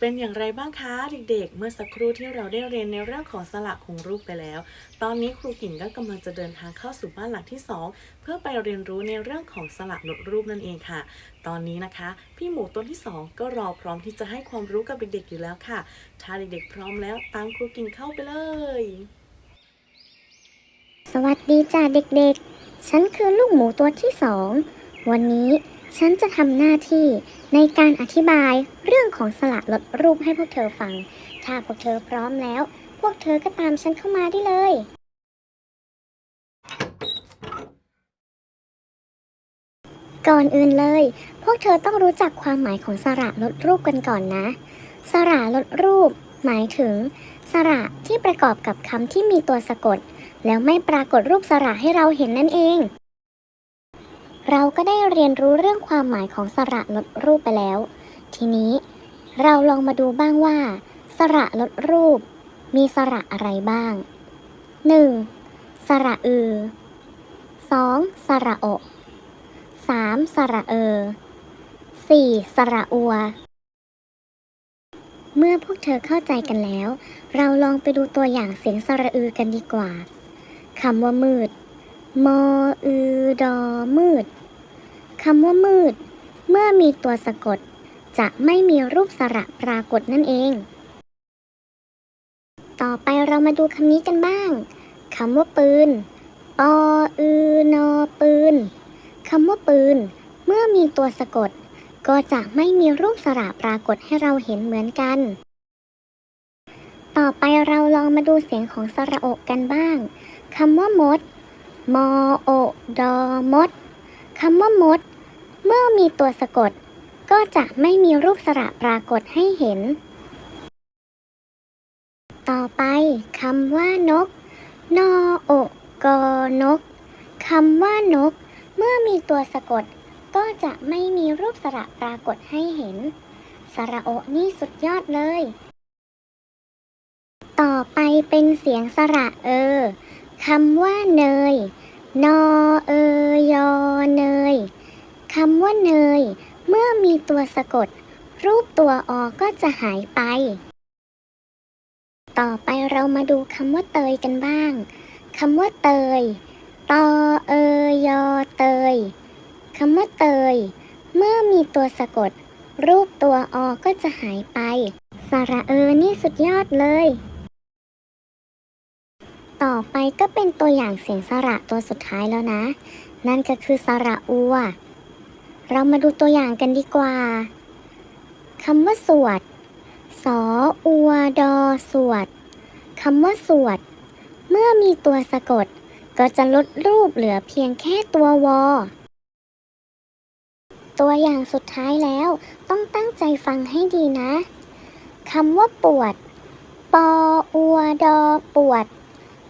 เป็นอย่างไรบ้างคะเด็กๆ เมื่อสักครู่ที่เราได้เรียนในเรื่องของสลักคงรูปไปแล้ว ตอนนี้ครูกิ่งก็กำลังจะเดินทางเข้าสู่บ้านหลังที่ 2 เพื่อไปเรียนรู้ในเรื่องของสลักลดรูปนั่นเองค่ะ ตอนนี้นะคะ พี่หมูตัวที่ 2 ก็รอพร้อมที่จะให้ความรู้กับเด็กๆอยู่แล้วค่ะ ถ้าเด็กๆ พร้อมแล้วตามครูกิ่งเข้าไปเลย สวัสดีจ้าเด็กๆ ฉันคือลูกหมูตัวที่สองวันนี้ ฉันจะทำหน้าที่ในการอธิบายเรื่องของสลักลดรูปให้พวกเธอฟัง ถ้าพวกเธอพร้อมแล้ว พวกเธอก็ตามฉันเข้ามาได้เลย ก่อนอื่นเลย พวกเธอต้องรู้จักความหมายของสระลดรูปกันก่อนนะ สระลดรูป หมายถึง สระที่ประกอบกับคำที่มีตัวสะกด แล้วไม่ปรากฏรูปสระให้เราเห็นนั่นเอง เราก็ได้เรียนรู้เรื่องความหมายของสระลดรูปไปแล้ว ทีนี้เราลองมาดูบ้างว่า สระลดรูป มีสระอะไรบ้าง 1. สระอือ 2. สระโอ 3. สระเออ 4. สระอัว เมื่อพวกเธอเข้าใจกันแล้ว เราลองไปดูตัวอย่างเสียงสระอือกันดีกว่าคำว่ามืด มออือดอมืด คำว่ามืด เมื่อมีตัวสะกด จะไม่มีรูปสระปรากฏนั่นเอง ต่อไปเรามาดูคำนี้กันบ้าง คำว่าปืน ปออือนอปืน คำว่าปืน เมื่อมีตัวสะกด ก็จะไม่มีรูปสระปรากฏให้เราเห็นเหมือนกัน ต่อไปเราลองมาดูเสียงของสระอกกันบ้าง คำว่ามด มอโอดอมดคำว่ามด เมื่อมีตัวสะกด ก็จะไม่มีรูปสระปรากฏให้เห็น ต่อไปคำว่านก นอโอกอนกคำว่านก เมื่อมีตัวสะกด ก็จะไม่มีรูปสระปรากฏให้เห็น สระโอนี่สุดยอดเลย ต่อไปเป็นเสียงสระเออ คำว่าเนย นอเอยอเนยคำว่าเนย เมื่อมีตัวสะกด รูปตัวอก็จะหายไป ต่อไปเรามาดูคำว่าเตยกันบ้างคำว่าเตย ตอเอยอเตยคำว่าเตย เมื่อมีตัวสะกด รูปตัวอก็จะหายไป สระเออนี่สุดยอดเลย ต่อไปก็เป็นตัวอย่างเสียงสระตัวสุดท้ายแล้วนะ นั่นก็คือสระอัว เรามาดูตัวอย่างกันดีกว่าคำว่าสวด สออัวดอสวดคำว่าสวด เมื่อมีตัวสะกด ก็จะลดรูปเหลือเพียงแค่ตัววอ ตัวอย่างสุดท้ายแล้วต้องตั้งใจฟังให้ดีนะคำว่าปวด ปออัวดอปวด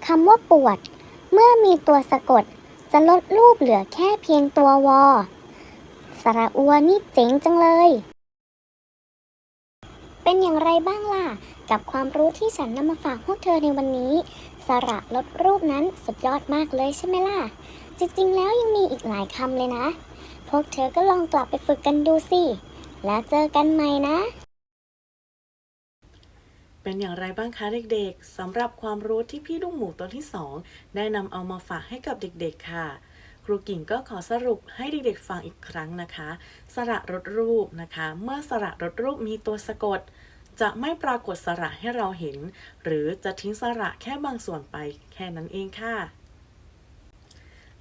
คำว่าปวด เมื่อมีตัวสะกด จะลดรูปเหลือแค่เพียงตัววอ สระอัวนี่เจ๋งจังเลย เป็นอย่างไรบ้างล่ะ กับความรู้ที่ฉันนำมาฝากพวกเธอในวันนี้ สระลดรูปนั้นสุดยอดมากเลยใช่ไหมล่ะ จริงๆ แล้วยังมีอีกหลายคำเลยนะ พวกเธอก็ลองกลับไปฝึกกันดูสิ แล้วเจอกันใหม่นะ เป็นอย่างไรบ้างคะเด็กๆสำหรับความรู้ที่พี่ลูกหมูตัวที่สองได้นำเอามาฝากให้กับเด็กๆค่ะ ครูกิ่งก็ขอสรุปให้เด็กๆฟังอีกครั้งนะคะ สระรถรูปนะคะ เมื่อสระรถรูปมีตัวสะกด จะไม่ปรากฏสระให้เราเห็น หรือจะทิ้งสระแค่บางส่วนไปแค่นั้นเองค่ะ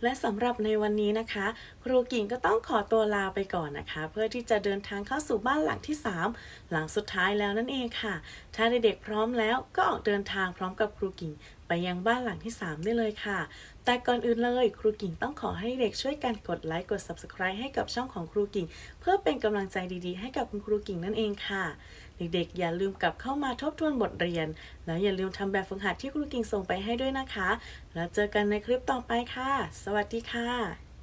และสำหรับในวันนี้นะคะ ครูกิ่งก็ต้องขอตัวลาไปก่อนนะคะ เพื่อที่จะเดินทางเข้าสู่บ้านหลังที่ 3 หลังสุดท้ายแล้วนั่นเองค่ะ ถ้าเด็กๆพร้อมแล้วก็ออกเดินทางพร้อมกับครูกิ่งไปยังบ้านหลังที่ 3 ได้เลยค่ะ แต่ก่อนอื่นเลย ครูกิ่งต้องขอให้เด็กช่วยกันกดไลค์กด Subscribe ให้กับช่องของครูกิ่ง เพื่อเป็นกำลังใจดีๆ ให้กับคุณครูกิ่งนั่นเองค่ะ เด็กๆ อย่าลืมกลับเข้ามาทบทวนบทเรียน แล้วอย่าลืมทำแบบฝึกหัดที่ครูกิ่งส่งไปให้ด้วยนะคะ แล้วเจอกันในคลิปต่อไปค่ะ สวัสดีค่ะ